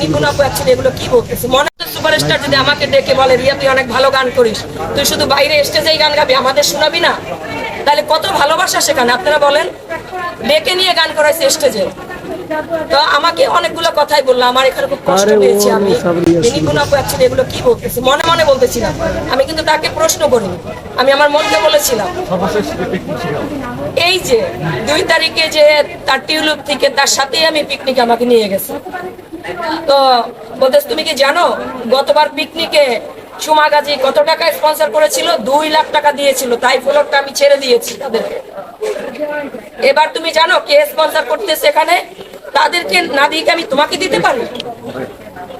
নিপুণ আপু অ্যাকচুয়ালি এগুলো কি বলতেছে? মনে সুপারস্টার যদি আমাকে ডেকে বলে রিয়া তুই অনেক ভালো গান করিস। তুই শুধু বাইরে স্টেজেই গান গাবি আমাদের শোনাবি না? তাহলে কত ভালোবাসা সেখানে? আপনারা বলেন ডেকে নিয়ে গান করাইছে স্টেজে। তো আমাকে অনেকগুলো কথাই বলল আমার এখানে খুব কষ্ট পেয়েছি আমি। নিপুণ আপু অ্যাকচুয়ালি এগুলো কি বলতেছে? মনে মনে বলতেছিলাম। আমি কিন্তু তাকে প্রশ্ন করিনি। আমি আমার মনকে বলেছিলাম। এই যে দুই তারিখে যে তার টিউলিপ থেকে তার সাথেই আমি পিকনিক আমাকে নিয়ে গেছে। তো বলতেছ, তুমি কি জানো, গতবার পিকনিকে সুমা গাজী কত টাকা স্পন্সর করেছিল? দুই লাখ টাকা দিয়েছিল। তাই ফলকটা আমি ছেড়ে দিয়েছি তাদেরকে। এবার তুমি জানো কে স্পন্সর করতেছে এখানে? তাদেরকে না দিয়ে আমি তোমাকে দিতে পারি?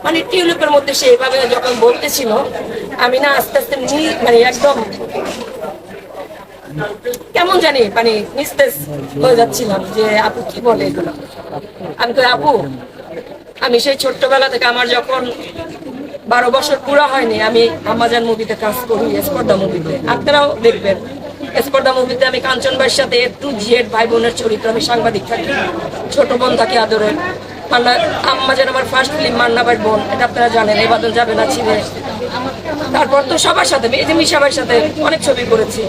মানে টিউলিপের মধ্যে সে এভাবে যখন বলতেছিল, আমি না আস্তে আস্তে মানে একদম কেমন জানি মানে নিস্তেজ হয়ে যাচ্ছিলাম যে, আপু, কি বলে এগুলো? আমি তো আপু আমি সেই ছোট্টবেলা থেকে আমার যখন বারো বছর পুরো হয়নি, আমি আমাজান মুভিতে কাজ করি, স্পর্ধা মুভিতে আপনারাও দেখবেন। স্পর্ধা মুভিতে আমি কাঞ্চন ভাইয়ের সাথে একটু জেড ভাই বোনের চরিত্র আমি সাংবাদিক থাকি। ছোট বোন থাকি আদরের মান্না আম্মাজান আমার ফার্স্ট ফিল্ম মান্না ভাইয়ের বোন। এটা আপনারা জানেন, এই বাদল যাবে না ছিনে তারপর তো সবার সাথে, এই যে মিশাবার সাথে অনেক ছবি করেছি।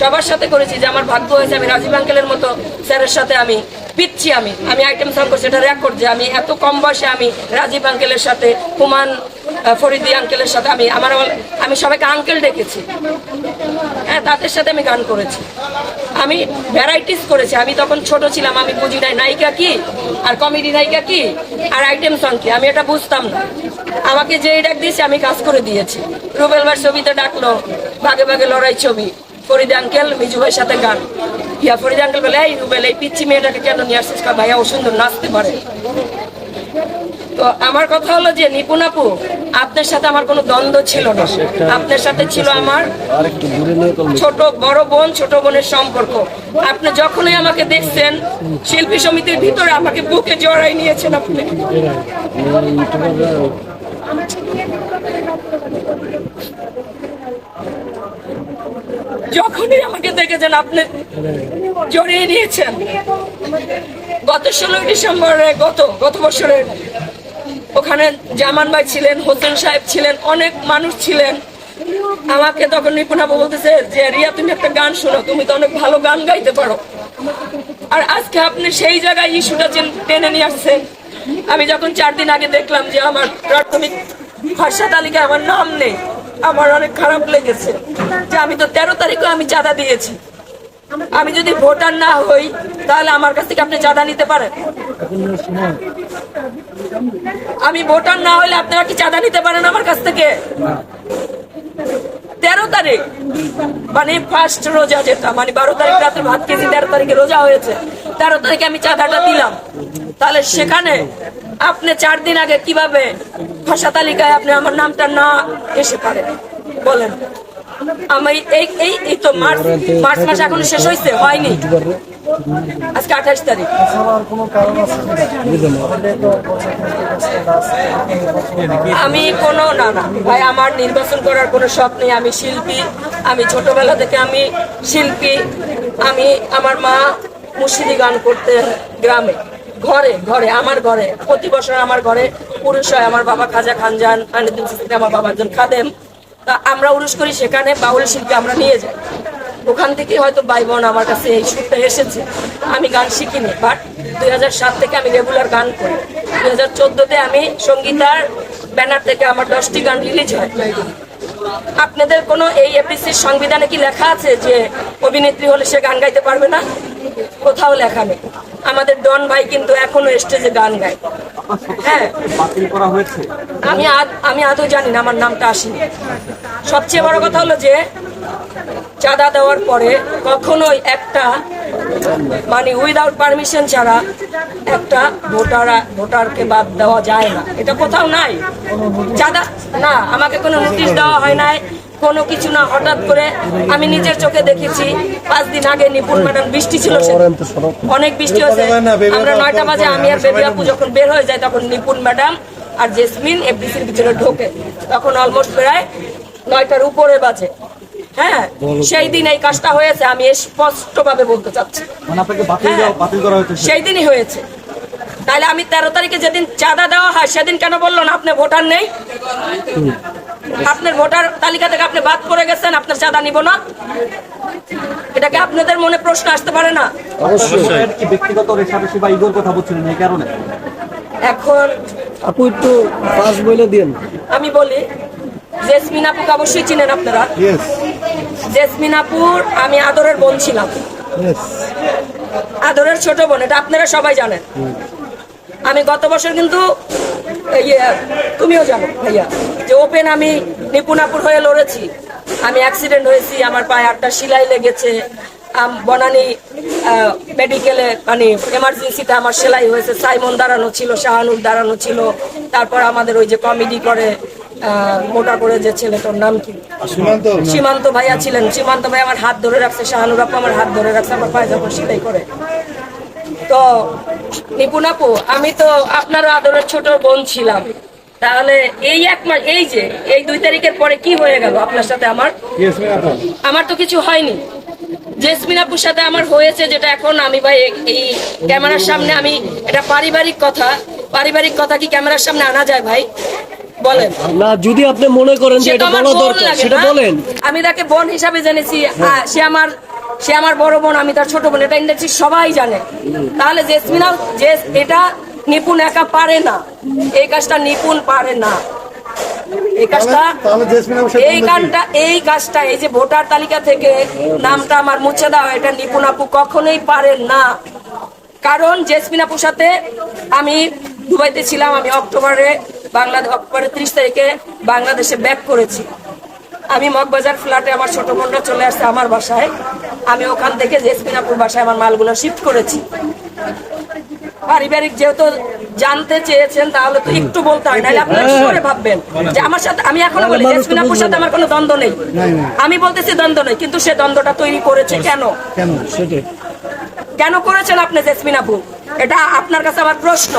সবার সাথে করেছি যে আমার ভাগ্য হয়েছে আমি রাজীব আঙ্কেলের মতো স্যারের সাথে আমি পিচ্ছি আমি। আমি আইটেম সং করছি, এটা রেকর্ড যে আমি এত কম বয়সে আমি রাজীব আঙ্কেলের সাথে হুমান ফরিদি আঙ্কেলের সাথে আমি আমার আমি সবাইকে আঙ্কেল ডেকেছি। হ্যাঁ তাদের সাথে আমি গান করেছি। আমি ভ্যারাইটিস করেছি। আমি তখন ছোট ছিলাম, আমি বুঝি নাই, নায়িকা কি? আর কমেডি নায়িকা কি? আর আইটেম সং কি? আমি এটা বুঝতাম না। আমাকে যে ডাক দিয়েছে, আমি কাজ করে দিয়েছি। রুবেল ছবিতে ডাকলো, ভাগে ভাগে লড়াই ছবি। ফরিদ আঙ্কেল মিজু ভাইয়ের সাথে গান। ইয়া ফরিদ আঙ্কেল বলে, এই রুবেল, এই পিচ্ছি মেয়েটাকে কেন নিয়ে আসছিস? ভাইয়া, ও সুন্দর নাচতে পারে। তো আমার কথা হলো যে নিপুণ আপু আপনার সাথে আমার কোনো দ্বন্দ্ব ছিল না। আপনার সাথে ছিল আমার ছোট, বড় বোন, ছোট বোনের সম্পর্ক। আপনি যখনই আমাকে দেখছেন, শিল্পী সমিতির ভিতরে আমাকে বুকে জড়াই নিয়েছেন আপনি। যখনই আমাকে দেখেছেন, আপনি জড়িয়ে নিয়েছেন। গত ষোলোই ডিসেম্বরে, গত গত বছরের ওখানে জামান ভাই ছিলেন, হোসেন সাহেব ছিলেন, অনেক মানুষ ছিলেন। আমাকে তখন নিপুণাবু বলতেছে যে, রিয়া, তুমি একটা গান শোনো, তুমি তো অনেক ভালো গান গাইতে পারো। আর আজকে আপনি সেই জায়গায় ইস্যুটা টেনে নিয়ে আসছেন। আমি যখন চার দিন আগে দেখলাম যে আমার প্রাথমিক ভাষা তালিকায় আমার নাম নেই আমার অনেক খারাপ লেগেছে যে আমি তো তেরো তারিখও আমি চাঁদা দিয়েছি। আমি যদি ভোটার না হই, তাহলে আমার কাছ থেকে আপনি চাঁদা নিতে পারেন? আমি ভোটার না হলে আপনারা কি চাঁদা নিতে পারেন আমার কাছ থেকে? তেরো তারিখ মানে ফার্স্ট রোজা যেটা মানে বারো তারিখ রাতে ভাত খেয়েছি, তেরো তারিখে রোজা হয়েছে। তেরো তারিখে আমি চাঁদাটা দিলাম। তাহলে সেখানে আপনি চার দিন আগে কীভাবে ভাষা তালিকায় আপনি আমার নামটা না এসে পারে? বলেন। আমি এই এই এই তো মার্চ মার্চ মাস এখনও শেষ হয়েছে হয়নি। আজকে আঠাশ তারিখ। আমি কোনো, না না, ভাই, আমার নির্বাচন করার কোনো শখ নেই। আমি শিল্পী, আমি ছোটবেলা থেকে আমি শিল্পী। আমি, আমার মা মুর্শিদি গান করতেন গ্রামে। ঘরে ঘরে, আমার ঘরে। প্রতি বছর আমার ঘরে পুরুষ হয়, আমার বাবা খাজা খানজান সিস্তি আমার বাবা একজন খাদেম। তা আমরা উরুষ করি সেখানে, বাউল শিল্পী আমরা নিয়ে যাই। ওখান থেকে হয়তো ভাই বোন আমার কাছে এই সুরটা এসেছে। আমি গান শিখিনি বাট দুই থেকে আমি রেগুলার গান করি। দুই হাজার চোদ্দোতে আমি সঙ্গীতার ব্যানার থেকে আমার দশটি গান রিলিজ হয়। আপনাদের কোনো এই এপিসির সংবিধানে কি লেখা আছে যে অভিনেত্রী হলে সে গান গাইতে পারবে না? কোথাও লেখা নেই। আমাদের ডন ভাই কিন্তু এখনও স্টেজে গান গায়। হ্যাঁ। আমি আমি আদৌ জানি না আমার নামটা আসেনি। সবচেয়ে বড় কথা হলো যে চাঁদা দেওয়ার পরে কখনোই একটা মানে উইদাউট পারমিশন ছাড়া একটা ভোটার ভোটারকে বাদ দেওয়া যায় না। এটা কোথাও নাই। চাঁদা না আমাকে কোনো নোটিশ দেওয়া হয় নাই। কোনো কিছু না হঠাৎ করে আমি নিজের চোখে দেখেছি। পাঁচ দিন আগে নিপুণ ম্যাডাম বৃষ্টি ছিল অনেক বৃষ্টি হয়েছে। আমরা নয়টা বাজে আমি আর বেবি আপু যখন বের হয়ে যায় তখন নিপুণ ম্যাডাম আর জেসমিন এফডিসির ভিতরে ঢোকে। তখন অলমোস্ট প্রায় নয়টার উপরে বাজে। হ্যাঁ সেই দিন এই কাজটা হয়েছে আমি স্পষ্ট ভাবে বলতে চাচ্ছি। মানে হ্যাঁ। সেই দিনই হয়েছে। তাহলে আমি তেরো তারিখে যেদিন চাঁদা দেওয়া হয় সেদিন কেন বলল না? আপনি ভোটার নেই? আপনার ভোটার তালিকা থেকে আপনি বাদ করে গেছেন আপনার চাঁদা নিব না। এটাকে আপনাদের মনে প্রশ্ন আসতে পারে না? অবশ্যই। ব্যক্তিগত রেশারেশি বা ইগোর কথা বলছিলেন এই কারণে? এখন আপু একটু পাস বলে দিন আমি বলি জেসমিন আপুকে অবশ্যই চিনেন আপনারা? জেসমিন আপুর আমি আদরের বোন ছিলাম। আদরের ছোট বোন এটা আপনারা সবাই জানেন। আমি গত বছর কিন্তু তুমিও জানো ভাইয়া যে ওপেন আমি নিপুণাপুর হয়ে লড়েছি। আমি অ্যাক্সিডেন্ট হয়েছি আমার পায়ে আটটা সেলাই লেগেছে। আম- বনানী মেডিকেলে মানে এমার্জেন্সিতে আমার সেলাই হয়েছে। সাইমন দাঁড়ানো ছিল শাহানুর দাঁড়ানো ছিল। তারপর আমাদের ওই যে কমেডি করে মোটা করে যে ছেলেটার নাম কি? সীমান্ত সীমান্ত ভাইয়া ছিলেন। সীমান্ত ভাই আমার হাত ধরে রাখছে শাহানুর আপু আমার হাত ধরে রাখছে আমার পায়ে যখন সেলাই করে। তো নিপুণ আপু আমি তো আপনারও আদরের ছোট বোন ছিলাম। তাহলে এই এক মাস এই যে এই দুই তারিখের পরে কি হয়ে গেল আপনার সাথে আমার? আমার তো কিছু হয়নি। জেসমিন আপুর সাথে আমার হয়েছে যেটা এখন আমি ভাই এই ক্যামেরার সামনে আমি এটা পারিবারিক কথা। পারিবারিক কথা কি ক্যামেরার সামনে আনা যায় ভাই? বলেন। না যদি আপনি মনে করেন যে এটা বলা দরকার সেটা বলেন। আমি তাকে বোন হিসাবে জেনেছি সে আমার সে আমার বড় বোন আমি তার ছোট বোন এটা ইন্ডাস্ট্রি সবাই জানে। তাহলে জেসমিনা যে এটা নিপুণ একা পারে না। এই কাজটা নিপুণ পারে না। এই কাজটা এই? কাজটা এই কাজটা এই যে ভোটার তালিকা থেকে নামটা আমার মুছে দেওয়া এটা নিপুণ আপু কখনোই পারেন না। কারণ জেসমিন আপুর সাথে আমি দুবাইতে ছিলাম আমি অক্টোবরে বাংলাদেশ অক্টোবরের ত্রিশ তারিখে বাংলাদেশে ব্যাক করেছি। আমি মগবাজার ফ্ল্যাটে আমার ছোট বোনরা চলে আসছে আমার বাসায়। আমি ওখান থেকে জেসমিন আপুর বাসায় আমার মালগুলো শিফট করেছি। পারিবারিক যেহেতু জানতে চেয়েছেন তাহলে তো একটু বলতে হয় নাহলে আপনারা কি করে ভাববেন। যে আমার সাথে আমি এখনও বলি হ্যাঁ। মানুষ তো জেসমিন আপুর বুঝবে সাথে আমার কোনো দ্বন্দ্ব নেই। আমি বলতেছি দ্বন্দ্ব নেই কিন্তু সে দ্বন্দ্বটা তৈরি করেছে কেন? কেন? করেছেন আপনি জেসমিন আপু এটা আপনার কাছে আমার প্রশ্ন।